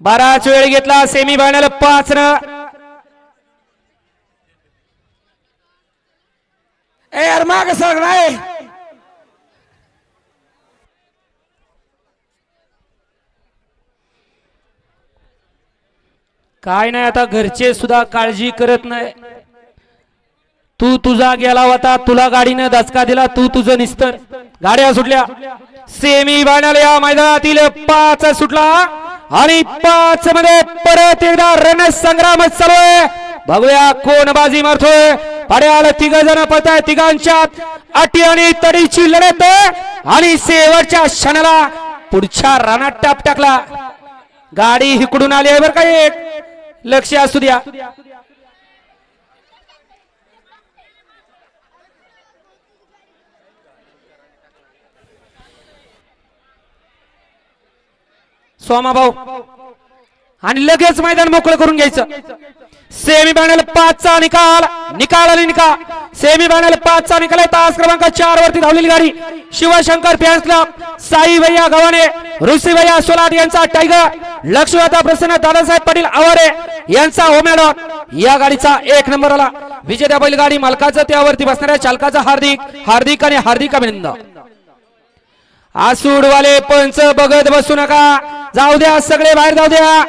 बराच वेळ घेतला सेमी फायनल पाच न ए यार माग सर नाही काय नाही आता घरचे सुद्धा काळजी करत नाही. तू तुझा गेला होता तुला गाडीनं धचका दिला तू तुझं निस्तर. गाड्या सुटल्या. सेमी फायनल या मैदानातील पाच सुटला. आणि पाच मध्ये परत एकदा रणसंग्राम चालू आहे. बघूया कोण बाजी मारतोय. पड्याला तिघ जण पळताय. तिघांच्या अटी आणि तडीची लढत आणि शेवटच्या क्षणाला पुढच्या रानात टाप टाकला. गाडी इकडून आली आहे बरं का एक? लक्ष असू द्या. सोमा भाऊ. आणि लगेच मैदान मोकळं करून घ्यायचं. सेमी फायनल पाचचा निकाल. निकाल आणि निकाल. सेमी फायनल पाचचा निकाल आहे. तास क्रमांक चार वरती धावलेली गाडी. Shivshankar fans club. साई भैया गव्हाणे ऋषी भैया सोलाट यांचा टायगर लक्ष्मीता प्रसन्न दादासाहेब पाटील आवारे यांचा होमॅडॉन या गाडीचा एक नंबर आला. विजेत्या बैलगाडी मालकाचं त्यावरती बसणाऱ्या चालकाचा हार्दिक हार्दिक आणि हार्दिक अभिनंदन. आसूडवाले पंच बघत बसू नका. जाऊ द्या सगळे बाहेर जाऊ द्या.